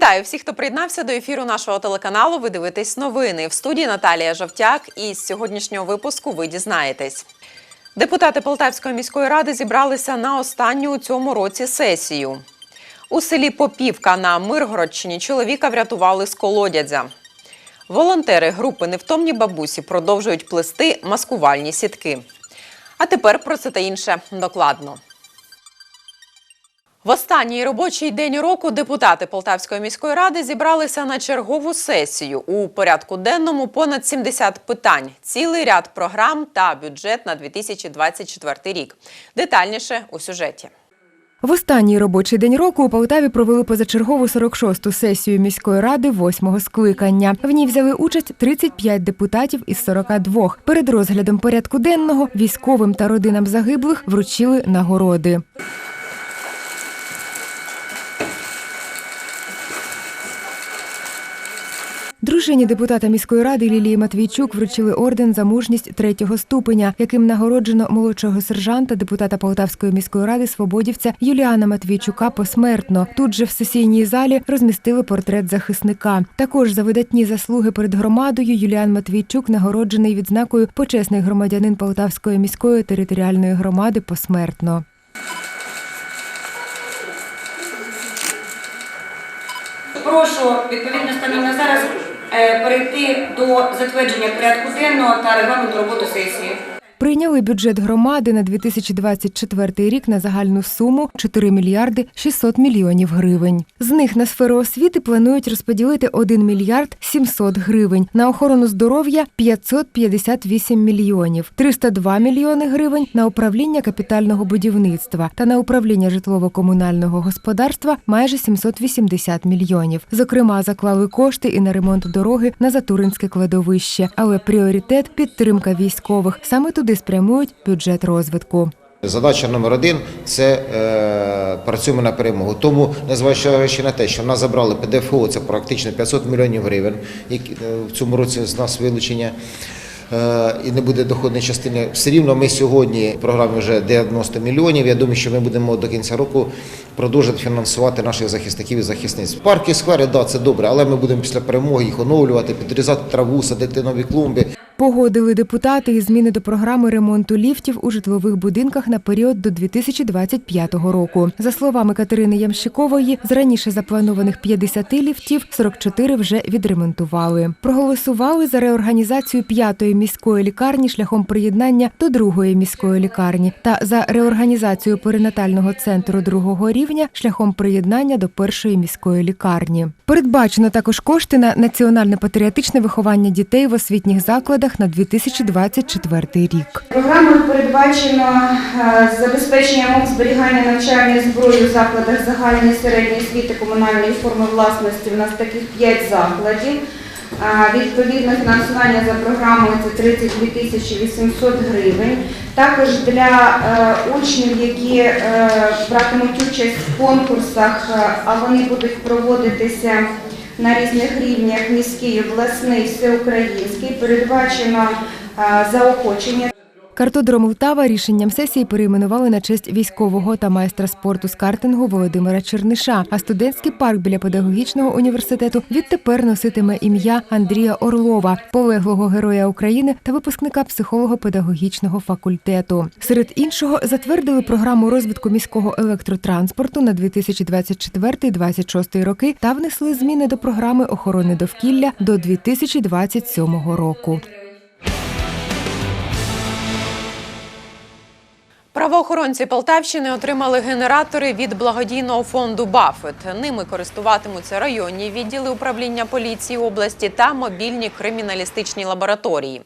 Вітаю всіх, хто приєднався до ефіру нашого телеканалу. Ви дивитесь новини в студії Наталія Жовтяк. І з сьогоднішнього випуску ви дізнаєтесь. Депутати Полтавської міської ради зібралися на останню у цьому році сесію. У селі Попівка на Миргородщині чоловіка врятували з колодязя. Волонтери групи Невтомні бабусі продовжують плести маскувальні сітки. А тепер про це та інше докладно. В останній робочий день року депутати Полтавської міської ради зібралися на чергову сесію. У порядку денному понад 70 питань, цілий ряд програм та бюджет на 2024 рік. Детальніше у сюжеті. В останній робочий день року у Полтаві провели позачергову 46-ту сесію міської ради восьмого скликання. В ній взяли участь 35 депутатів із 42. Перед розглядом порядку денного військовим та родинам загиблих вручили нагороди. Дружині депутата міської ради Лілії Матвійчук вручили орден за мужність третього ступеня, яким нагороджено молодшого сержанта депутата Полтавської міської ради свободівця Юліана Матвійчука посмертно. Тут же в сесійній залі розмістили портрет захисника. Також за видатні заслуги перед громадою Юліан Матвійчук нагороджений відзнакою почесний громадянин Полтавської міської територіальної громади посмертно. Прошу відповідно станом на зараз перейти до затвердження порядку денного та регламенту роботи сесії. Прийняли бюджет громади на 2024 рік на загальну суму 4 мільярди 600 мільйонів гривень. З них на сферу освіти планують розподілити 1 мільярд 700 гривень, на охорону здоров'я 558 мільйонів, 302 мільйони гривень на управління капітального будівництва та на управління житлово-комунального господарства майже 780 мільйонів. Зокрема, заклали кошти і на ремонт дороги на Затуринське кладовище, але пріоритет підтримка військових. Саме туди спрямують бюджет розвитку. Задача номер один це е, працюємо на перемогу. Тому, незважаючи на те, що в нас забрали ПДФО, це практично 500 мільйонів гривень, які е, в цьому році з нас вилучення. е, І не буде доходної частини. Все рівно ми сьогодні в програмі вже 90 мільйонів. Я думаю, що ми будемо до кінця року продовжувати фінансувати наших захисників і захисниць. Парки, сквери, да, це добре, але ми будемо після перемоги їх оновлювати, підрізати траву, садити нові клумби. Погодили депутати і зміни до програми ремонту ліфтів у житлових будинках на період до 2025 року. За словами Катерини Ямщикової, з раніше запланованих 50 ліфтів 44 вже відремонтували. Проголосували за реорганізацію п'ятої міської лікарні шляхом приєднання до другої міської лікарні та за реорганізацію перинатального центру другого рівня шляхом приєднання до першої міської лікарні. Передбачено також кошти на національне патріотичне виховання дітей в освітніх закладах на 2024 рік. Програмою передбачено е, забезпечення умов зберігання навчальної зброї у закладах загальної середньої освіти комунальної форми власності. У нас таких 5 закладів. Е, Відповідно, фінансування за програмою це 32 тисячі 800 гривень. Також для е, учнів, які братимуть участь в конкурсах, а вони будуть проводитися на різних рівнях міський, обласний, всеукраїнський, передбачено заохочення Картодром Лтава рішенням сесії перейменували на честь військового та майстра спорту з картингу Володимира Черниша. А студентський парк біля педагогічного університету відтепер носитиме ім'я Андрія Орлова, полеглого героя України та випускника психолого-педагогічного факультету. Серед іншого затвердили програму розвитку міського електротранспорту на 2024-2026 роки та внесли зміни до програми охорони довкілля до 2027 року. Правоохоронці Полтавщини отримали генератори від благодійного фонду Бафет. Ними користуватимуться районні відділи управління поліції області та мобільні криміналістичні лабораторії.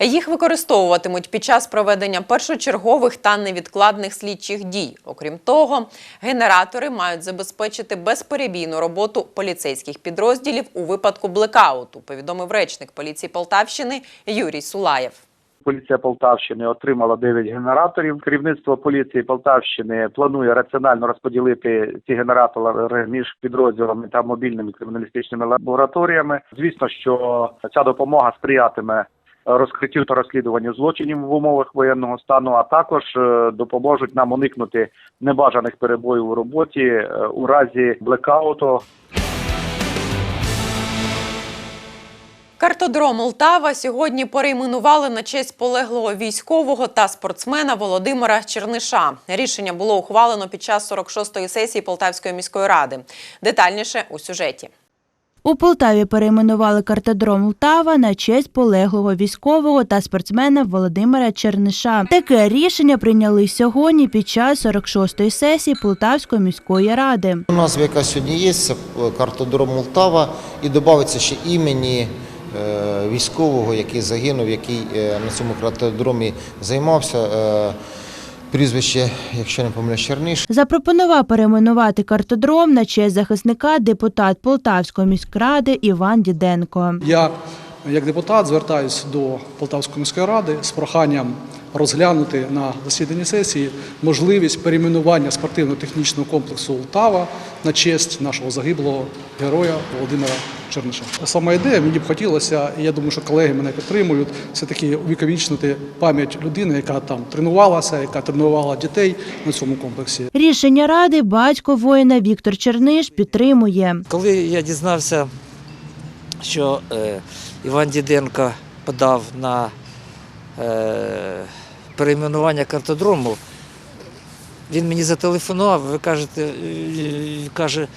Їх використовуватимуть під час проведення першочергових та невідкладних слідчих дій. Окрім того, генератори мають забезпечити безперебійну роботу поліцейських підрозділів у випадку блекауту. Повідомив речник поліції Полтавщини Юрій Сулаєв. Поліція Полтавщини отримала 9 генераторів. Керівництво поліції Полтавщини планує раціонально розподілити ці генератори між підрозділами та мобільними криміналістичними лабораторіями. Звісно, що ця допомога сприятиме розкриттю та розслідуванню злочинів в умовах воєнного стану, а також е, допоможуть нам уникнути небажаних перебоїв у роботі е, у разі блекауту Картодром Лтава сьогодні перейменували на честь полеглого військового та спортсмена Володимира Черниша. Рішення було ухвалено під час 46-ї сесії Полтавської міської ради. Детальніше у сюжеті. У Полтаві перейменували картодром Лтава на честь полеглого військового та спортсмена Володимира Черниша. Таке рішення прийняли сьогодні під час 46-ї сесії Полтавської міської ради. Назва, яка сьогодні є, це картодром Молтава, і додається ще імені військового, який загинув, який е, на цьому картодромі займався. Е, Прізвище, якщо не помиляюсь, Черниш. Запропонував перейменувати картодром на честь захисника депутат Полтавської міськради Іван Діденко. Я, як депутат, звертаюся до Полтавської міської ради з проханням розглянути на засіданні сесії можливість перейменування спортивно-технічного комплексу Лтава на честь нашого загиблого героя Володимира Черниша. Сама ідея мені б хотілося, і я думаю, що колеги мене підтримують, все таки увіковічнити пам'ять людини, яка там тренувалася, яка тренувала дітей на цьому комплексі. Рішення ради батько воїна Віктор Черниш підтримує. Коли я дізнався, що е, Іван Діденко подав на е, перейменування картодрому, він мені зателефонував, ви кажете, е, каже,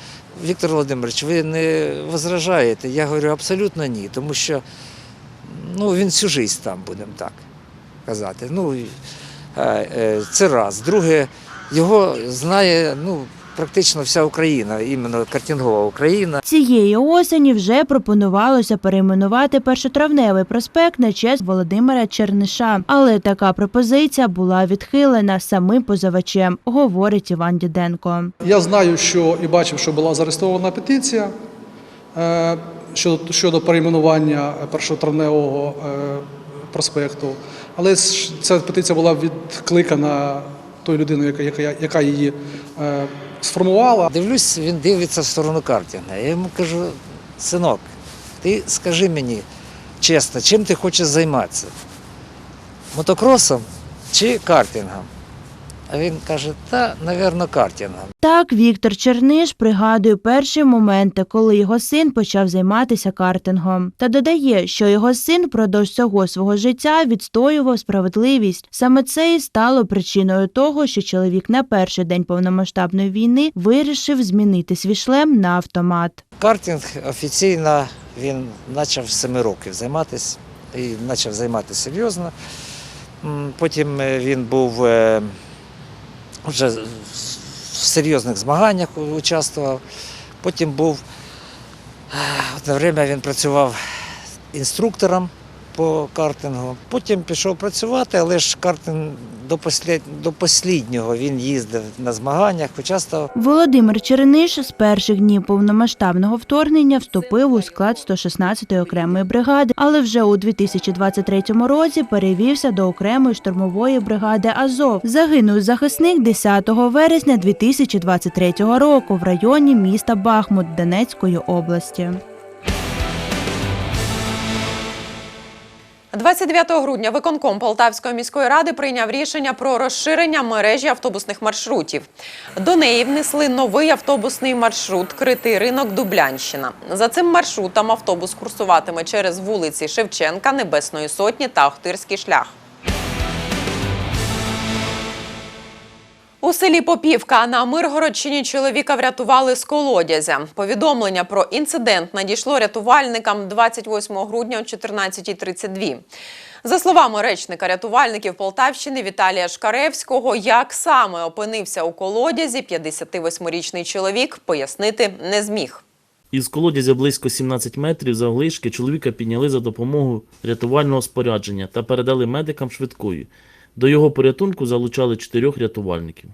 Віктор Володимирович, ви не возражаєте? Я говорю, абсолютно ні, тому що ну, він всю життя там, будемо так казати. Ну, е, е, це раз. Друге, його знає ну, практично вся Україна, іменно картингова Україна. Цієї осені вже пропонувалося перейменувати першотравневий проспект на честь Володимира Черниша. Але така пропозиція була відхилена самим позивачем, говорить Іван Діденко. Я знаю, що і бачив, що була зареєстрована петиція е, щодо, щодо перейменування першотравневого е, проспекту, але ця петиція була відкликана тою людиною, яка, яка, яка її е, сформувала. Дивлюсь, він дивиться в сторону картинга. Я йому кажу, синок, ти скажи мені чесно, чим ти хочеш займатися? Мотокросом чи картингом? А він каже, та, напевно, картингом. Так, Віктор Черниш пригадує перші моменти, коли його син почав займатися картингом. Та додає, що його син впродовж всього свого життя відстоював справедливість. Саме це і стало причиною того, що чоловік на перший день повномасштабної війни вирішив змінити свій шлем на автомат. Картинг офіційно він почав з 7 років займатися і почав займатися серйозно. Потім е, він був е, вже в серйозних змаганнях участвував. Потім був е, одне время він працював інструктором по картингу. Потім пішов працювати, але ж картинг до, послід... до посліднього він їздив на змаганнях, участвував. Володимир Черниш з перших днів повномасштабного вторгнення вступив у склад 116-ї окремої бригади, але вже у 2023 році перевівся до окремої штурмової бригади Азов. Загинув захисник 10 вересня 2023 року в районі міста Бахмут Донецької області. 29 грудня виконком Полтавської міської ради прийняв рішення про розширення мережі автобусних маршрутів. До неї внесли новий автобусний маршрут Критий ринок Дублянщина. За цим маршрутом автобус курсуватиме через вулиці Шевченка, Небесної Сотні та Охтирський шлях. У селі Попівка на Миргородщині чоловіка врятували з колодязя. Повідомлення про інцидент надійшло рятувальникам 28 грудня о 14.32. За словами речника рятувальників Полтавщини Віталія Шкаревського, як саме опинився у колодязі 58-річний чоловік, пояснити не зміг. Із колодязя близько 17 метрів завглишки чоловіка підняли за допомогою рятувального спорядження та передали медикам швидкої. До його порятунку залучали чотирьох рятувальників.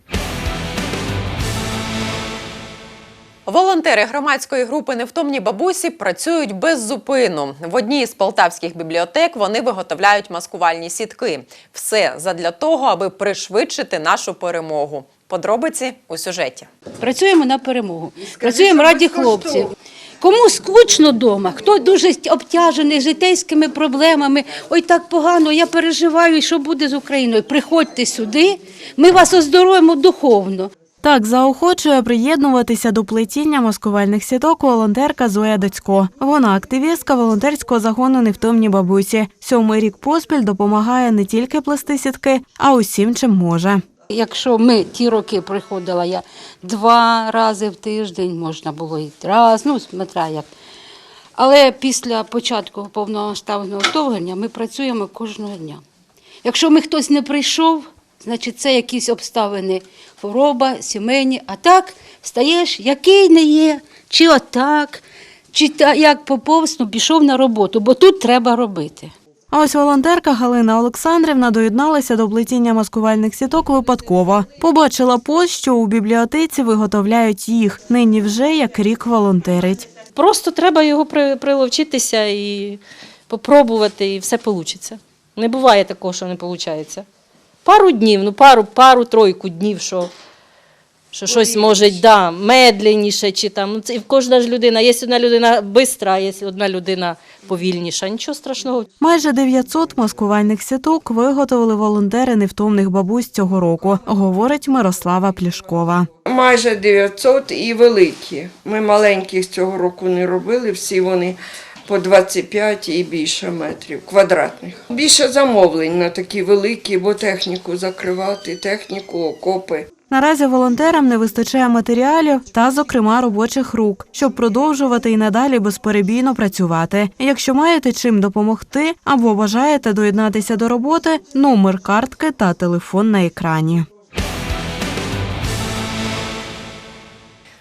Волонтери громадської групи Невтомні бабусі працюють без зупину. В одній з полтавських бібліотек вони виготовляють маскувальні сітки. Все задля того, аби пришвидшити нашу перемогу. Подробиці у сюжеті. Працюємо на перемогу. Працюємо раді хлопців. Кому скучно вдома, хто дуже обтяжений житейськими проблемами, ой так погано, я переживаю, що буде з Україною. Приходьте сюди, ми вас оздоровимо духовно. Так заохочує приєднуватися до плетіння маскувальних сіток волонтерка Зоя Доцько. Вона активістка волонтерського загону невтомні бабусі. Сьомий рік поспіль допомагає не тільки плести сітки, а усім, чим може. Якщо ми ті роки приходила я два рази в тиждень, можна було і раз, ну, смотря як. Але після початку повномасштабного вторгнення ми працюємо кожного дня. Якщо ми хтось не прийшов, значить це якісь обставини, хвороба, сімейні, а так встаєш, який не є, чи отак, чи як поповз, ну, пішов на роботу, бо тут треба робити. А ось волонтерка Галина Олександрівна доєдналася до плетіння маскувальних сіток випадково. Побачила пост, що у бібліотеці виготовляють їх. Нині вже як рік волонтерить. Просто треба його при- приловчитися і попробувати, і все вийде. Не буває такого, що не виходить. Пару днів, ну пару, пару-тройку днів, що, що щось може да, медленніше, чи там. Ну, це і кожна ж людина. Є одна людина швидка, а є одна людина повільніша. Нічого страшного. Майже 900 маскувальних сіток виготовили волонтери невтомних бабусь цього року, говорить Мирослава Плішкова. Майже 900 і великі. Ми маленьких цього року не робили, всі вони по 25 і більше метрів квадратних. Більше замовлень на такі великі, бо техніку закривати, техніку, окопи. Наразі волонтерам не вистачає матеріалів та, зокрема, робочих рук, щоб продовжувати і надалі безперебійно працювати. Якщо маєте чим допомогти або бажаєте доєднатися до роботи, номер картки та телефон на екрані.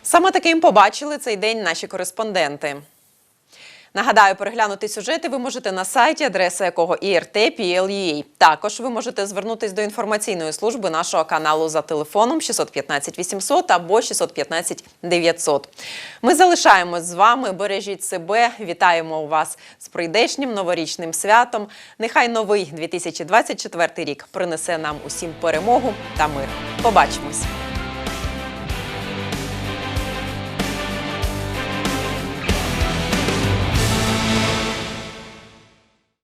Саме таким побачили цей день наші кореспонденти. Нагадаю, переглянути сюжети ви можете на сайті, адреса якого IRT.PL.UA. Також ви можете звернутись до інформаційної служби нашого каналу за телефоном 615 800 або 615 900. Ми залишаємось з вами. Бережіть себе. Вітаємо вас з прийдешнім новорічним святом. Нехай новий 2024 рік принесе нам усім перемогу та мир. Побачимось!